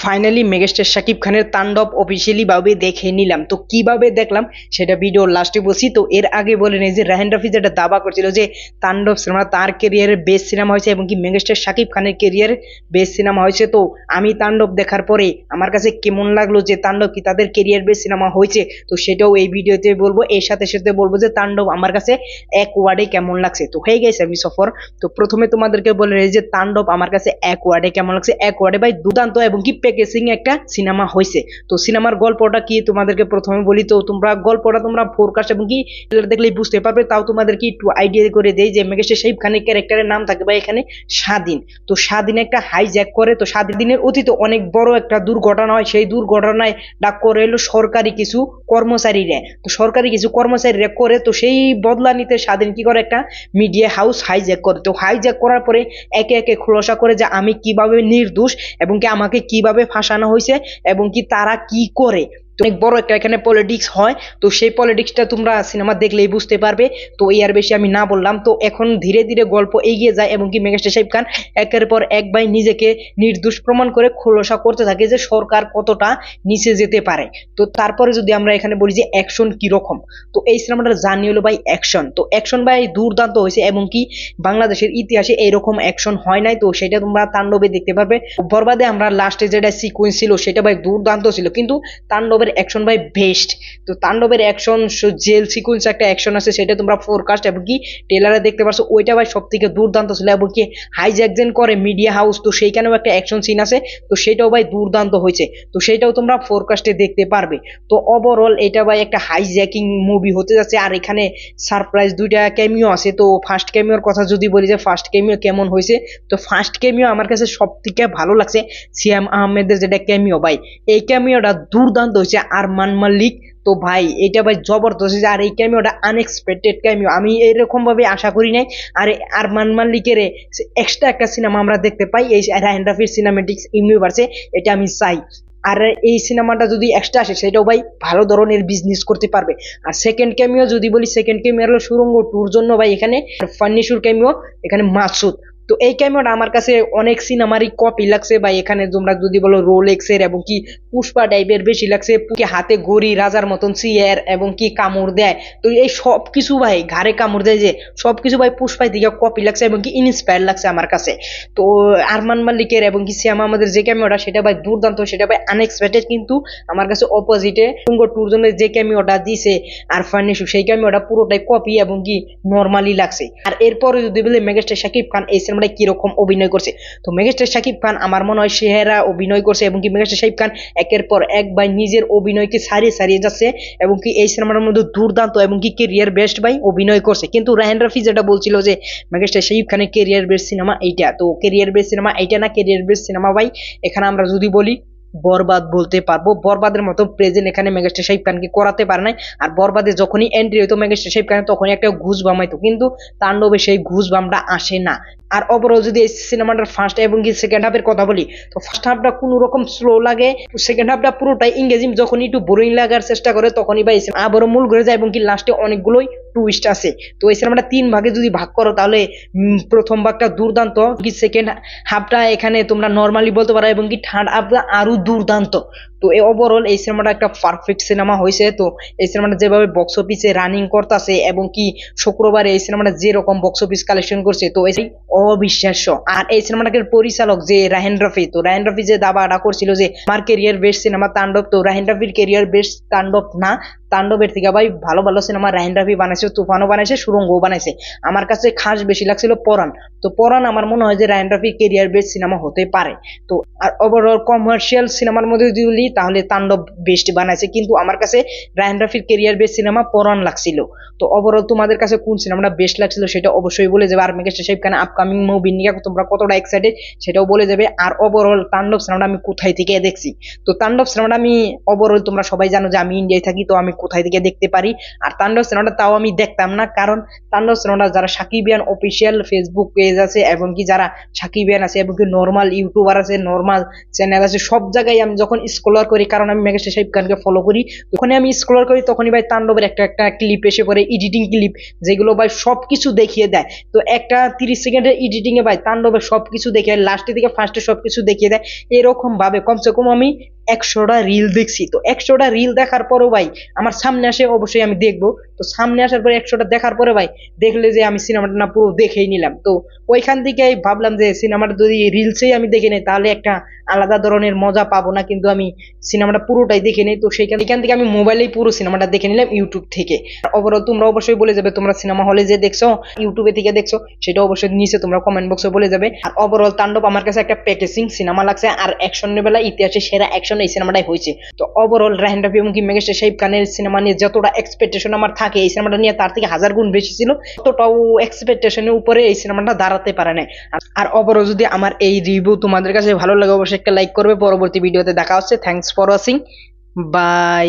Finally megastar Shakib খানের তাণ্ডব officially ভাবে দেখে নিলাম। তো কীভাবে দেখলাম? সেটা ভিডিও লাস্টে বলছি। তো এর আগে বলে নেই যে রাহেন রাফি যেটা দাবা করছিল যে তাণ্ডব সিনেমা তার কেরিয়ারের বেস্ট সিনেমা হয়েছে এবং কি মেগাস্টার শাকিব খানের কেরিয়ারের বেস্ট সিনেমা হয়েছে। তো আমি তাণ্ডব দেখার পরে আমার কাছে কেমন লাগল যে তাণ্ডব কি তাদের কেরিয়ার বেস্ট সিনেমা হয়েছে? তো সেটাও এই ভিডিওতে বলব। এর সাথে সাথে বলব যে তাণ্ডব আমার কাছে এক ওয়ার্ডে কেমন লাগছে। তো হয়ে গেছে আমি সফর। তো প্রথমে তোমাদেরকে বলে রাখি যে তাণ্ডব আমার কাছে এক ওয়ার্ডে কেমন লাগছে? এক ওয়ার্ডে ভাই দুর্দান্ত এবং কি প্যাকেজিং একটা সিনেমা হয়েছে তো সিনেমার গল্পটা কি তোমাদেরকে প্রথমে বলি? তো তোমরা গল্পটা তোমরা ফোরকাস্ট এবং কি দেখলেই বুঝতে পারবে। তাও তোমাদেরকে একটু আইডিয়া করে দেই যে মেঘেশ্বর সাহিব খানের ক্যারেক্টারের নাম থাকে ভাই এখানে স্বাধীন। তো স্বাধীন একটা হাইজ্যাক করে। তো স্বাধীনের অতীতে অনেক বড় একটা দুর্ঘটনা হয়। সেই দুর্ঘটনায় ডাক করে এলো সরকারি কিছু কর্মচারীরা। তো সরকারি কিছু কর্মচারীরা করে। তো সেই বদলা নিতে স্বাধীন কি করে একটা মিডিয়া হাউস হাইজ্যাক করে। তো হাইজ্যাক করার পরে একে একে খোলসা করে যে আমি কীভাবে নির্দোষ এবং কি আমাকে কীভাবে ফাঁসানো হয়েছে এবং কি তারা কি করে? অনেক বড় একটা এখানে পলিটিক্স হয়, তো সেই পলিটিক্সটা তোমরা সিনেমা দেখলেই বুঝতে পারবে। তো এই আর বেশি আমি না বললাম। তো এখন ধীরে ধীরে গল্প এগিয়ে যায় এবং কি মেগাস্টার সাহেব খান একের পর এক ভাই নিজেকে নির্দোষ প্রমাণ করে খোলসা করতে থাকে যে সরকার কতটা নিচে যেতে পারে। তো তারপরে যদি আমরা এখানে বলি যে অ্যাকশন কীরকম, তো এই সিনেমাটার জার্নি হলো ভাই অ্যাকশন তো অ্যাকশন ভাই দুর্দান্ত হয়েছে এবং কি বাংলাদেশের ইতিহাসে এইরকম অ্যাকশন হয় নাই। তো সেটা তোমরা তাণ্ডবে দেখতে পারবে। বরবাদে আমরা লাস্টে যেটা সিকুয়েন্স ছিল সেটা ভাই দুর্দান্ত ছিল। কিন্তু তাণ্ডবের অ্যাকশন ভাই বেস্ট তো তাণ্ডবের অ্যাকশন জেল সিকুয়েন্স একটা অ্যাকশন আছে, সেটা তোমরা ফোরকাস্ট এবং কি টেলারে দেখতে পারছ, ওইটা ভাই সব থেকে দুর্দান্ত ছিল এবং কি হাইজ্যাকজেন করে মিডিয়া হাউস তো সেইখানেও একটা অ্যাকশন সিন আছে, তো সেটাও ভাই দুর্দান্ত হয়েছে। তো সেটাও তোমরা ফোরকাস্টে দেখতে পারবে। তো ওভারঅল এটা ভাই একটা হাইজ্যাকিং মুভি হতে যাচ্ছে, আর এখানে সারপ্রাইজ দুইটা ক্যামিও আছে। তো ফার্স্ট ক্যামিওর কথা যদি বলি যে ফার্স্ট ক্যামিও কেমন হয়েছে, তো ফার্স্ট ক্যামিও আমার কাছে সব থেকে ভালো লাগছে, সিয়াম আহমেদের যেটা ক্যামিও ভাই, এই ক্যামিওটা দুর্দান্ত হয়েছে। আরমান মাল্লিক তো ভাই, এটা ভাই জবরদস্ত আর এই ক্যামিওটা আনএক্সপেক্টেড ক্যামিও আমি এরকম ভাবে আশা করি নাই। আর আরমান মাল্লিকের এক্সট্রা একটা সিনেমা আমরা দেখতে পাই, এই রায়ন রাফির সিনেমেটিক্স ইউনিভার্সে এটা আমি চাই। আর এই সিনেমাটা যদি এক্সট্রা আসে, সেটাও ভাই ভালো ধরনের বিজনেস করতে পারবে। আর সেকেন্ড ক্যামিও যদি বলি সেকেন্ড ক্যামিও হলো সুরঙ্গ ট্যুর জন্য ভাই এখানে ফার্নিশুর ক্যামিও এখানে মাসুদ। তো এই ক্যামেরাটা আমার কাছে অনেক সিনেমারই কপি লাগছে বা এখানে তোমরা যদি বলো রোলেক্সের এবং কি পুষ্পা টাইপের বেশি লাগছে কি হাতে গড়ি রাজার মতন সিয়ার এবং কি কামড় দেয়। তো এই সব কিছু ভাই, ঘাড়ে কামড় দেয় যে সব কিছু ভাই পুষ্পাই দিকে কপি লাগছে এবং কি ইন্সপায়ার লাগছে আমার কাছে। তো আরমান মাল্লিকের এবং কি শ্যামা আমাদের যে ক্যামেরাটা সেটা ভাই দুর্দান্ত, সেটা ভাই আনএক্সপেক্টেড কিন্তু আমার কাছে অপোজিটে তুঙ্গ ট্যুর জন্য যে ক্যামিওটা দিছে আর ফার্নিশু সেই ক্যামিওটা পুরোটাই কপি এবং কি নর্মালি লাগছে। আর এরপরে যদি বলে মেগাস্টার শাকিব খান, এই সিনেমাটা কীরকম অভিনয় করছে। তো মেগাস্টার শাকিব খান, আমার মনে হয় সেহেরা অভিনয় করছে এবং কি মেগাস্টার শাকিব খান একের পর এক ভাই নিজের অভিনয়কে সারিয়ে সারিয়ে যাচ্ছে এবং কি এই সিনেমাটার মধ্যে দুর্দান্ত এবং কি কেরিয়ার বেস্ট ভাই অভিনয় করছে। কিন্তু রাহেন রাফি যেটা বলছিল যে মেগাস্টার শাকিব খানের কেরিয়ার বেস্ট সিনেমা এইটা। তো কেরিয়ার বেস্ট সিনেমা এইটা না কেরিয়ার বেস্ট সিনেমা ভাই, এখানে আমরা যদি বলি বরবাদ বলতে পারব। বরবাদের মতো প্রেজেন্ট এখানে মেগাস্টার সাহেব খানকে করাতে পারে নাই। আর বরবাদে যখনই এন্ট্রি হইতো, মেগাস্টার সাহেব খানে তখনই একটা ঘুষ বামাইতো। কিন্তু তাণ্ডবে সেই ঘুষ বামটা আসে না। আর ওভারঅল যদি এই সিনেমাটার ফার্স্ট এবং কি সেকেন্ড হাফের কথা বলি, তো ফার্স্ট হাফটা কোনো রকম স্লো লাগে। সেকেন্ড হাফটা পুরোটাই ইংরেজি যখন একটু বোরিং লাগার চেষ্টা করে, তখনই বা আবারও মূল ঘুরে যায় এবং কি লাস্টে অনেকগুলোই টুইস্ট আছে। তো এই সিনেমাটা তিন ভাগে যদি ভাগ করো, তাহলে প্রথম ভাগটা দুর্দান্ত, কি সেকেন্ড হাফটা এখানে তোমরা নর্মালি বলতে পারো, এবং কি থার্ড হাফটা আরও দুর্দান্ত। তো এই ওভারঅল এই সিনেমাটা একটা পারফেক্ট সিনেমা হয়েছে। তো এই সিনেমাটা যেভাবে বক্স অফিসে রানিং করতেছে, এবং কি শুক্রবারে এই সিনেমাটা যেরকম বক্স অফিস কালেকশন করছে, তো এই অবিশ্বাস্য। আর এই সিনেমাটাকে পরিচালক যে রাহেন রফি, তো রাহেন রফি যে দাবাটা করছিল যে, আমার কেরিয়ার বেস্ট সিনেমা তাণ্ডব, তো রাহেন রফির কেরিয়ার বেস্ট তাণ্ডব না তাণ্ডবের থেকে। ভাই, ভালো ভালো সিনেমা রাহেন রাফি বানাইছে, তুফানও বানাইছে, সুরঙ্গও বানাইছে। আমার কাছে খাস বেশি লাগছিল পরাণ। তো পরান আমার মনে হয় যে রায়ন রাফির কেরিয়ার বেস্ট সিনেমা হতে পারে। তো আর ওভারঅল কমার্শিয়াল সিনেমার মধ্যে যদি বলি, তাহলে তাণ্ডব বেস্ট বানাইছে। কিন্তু আমার কাছে রায়ন রাফির কেরিয়ার বেস্ট সিনেমা পরান লাগছিল। তো ওভারঅল তোমাদের কাছে কোন সিনেমাটা বেস্ট লাগছিল সেটা অবশ্যই বলে যাবে। আর মেগাস্টার সাহেব খান আপকামিং মুভি নিয়ে তোমরা কতটা এক্সাইটেড সেটাও বলে যাবে। আর ওভারঅল তাণ্ডব সিনেমাটা আমি কোথায় থেকে দেখছি? তো তাণ্ডব সিনেমাটা আমি ওভারঅল তোমরা সবাই জানো যে আমি ইন্ডিয়ায় থাকি, তো আমি কোথায় থেকে দেখতে পারি। আর তাণ্ডব সিনেমাটা তাও আমি দেখতাম না, কারণ তাণ্ডব সিনেমাটা যারা সাকিবিয়ান অফিসিয়াল ফেসবুক পেজ আছে এবং কি যারা সাকিবিয়ান আছে এবং কি নর্মাল ইউটিউবার আছে নর্মাল চ্যানেল আছে, সব জায়গায় আমি যখন স্ক্রলার করি, কারণ আমি মেগাস্টার সাহেব খানকে ফলো করি, যখনই আমি স্ক্রলার করি, তখনই ভাই তাণ্ডবের একটা একটা ক্লিপ এসে পড়ে এডিটিং ক্লিপ যেগুলো ভাই সব কিছু দেখিয়ে দেয়। তো একটা তিরিশ সেকেন্ডের এডিটিং এ ভাই তাণ্ডবের সব কিছু দেখে লাস্টের থেকে ফার্স্টে সব কিছু দেখিয়ে দেয় এরকম ভাবে কমসে কম আমি একশোটা রিল দেখছি। তো একশোটা রিল দেখার পরও ভাই, আমার সামনে আসে অবশ্যই আমি দেখব। তো সামনে আসার পরে একশোটা দেখার পরে ভাই, দেখলে যে আমি সিনেমাটা না পুরো দেখেই নিলাম। তো ওইখান থেকে ভাবলাম যে সিনেমাটা যদি রিলসেই আমি দেখে নিই, তাহলে একটা আলাদা ধরনের মজা পাবো না, কিন্তু আমি সিনেমাটা পুরোটাই দেখে নিই। তো সেইখান এখান থেকে আমি মোবাইলেই পুরো সিনেমাটা দেখে নিলাম ইউটিউব থেকে। ওভারঅল তোমরা অবশ্যই বলে যাবে, তোমরা সিনেমা হলে যে দেখছ ইউটিউবে থেকে দেখছ, সেটা অবশ্যই নিচে তোমরা কমেন্ট বক্সে বলে যাবে। আর ওভারঅল তাণ্ডব, আমার কাছে একটা প্যাকেজিং সিনেমা লাগছে, আর অ্যাকশন বেলা ইতিহাসে সেরা অ্যাকশন এই সিনেমাটাই হয়েছে। তো ওভারঅল রাহেন রাফি এবং কি মেঘেশ শাহিব খানের সিনেমা নিয়ে যতটা এক্সপেকটেশন আমার থাকে, এই সিনেমাটা নিয়ে তার থেকে হাজার গুণ বেশি ছিল, ততটাও এক্সপেকটেশনের উপরে এই সিনেমাটা দাঁড়াতে পারে না আর ওভারঅল যদি আমার এই রিভিউ তোমাদের কাছে ভালো লাগে, অবশ্যই একটা লাইক করবে। পরবর্তী ভিডিওতে দেখা হচ্ছে। Thanks for watching by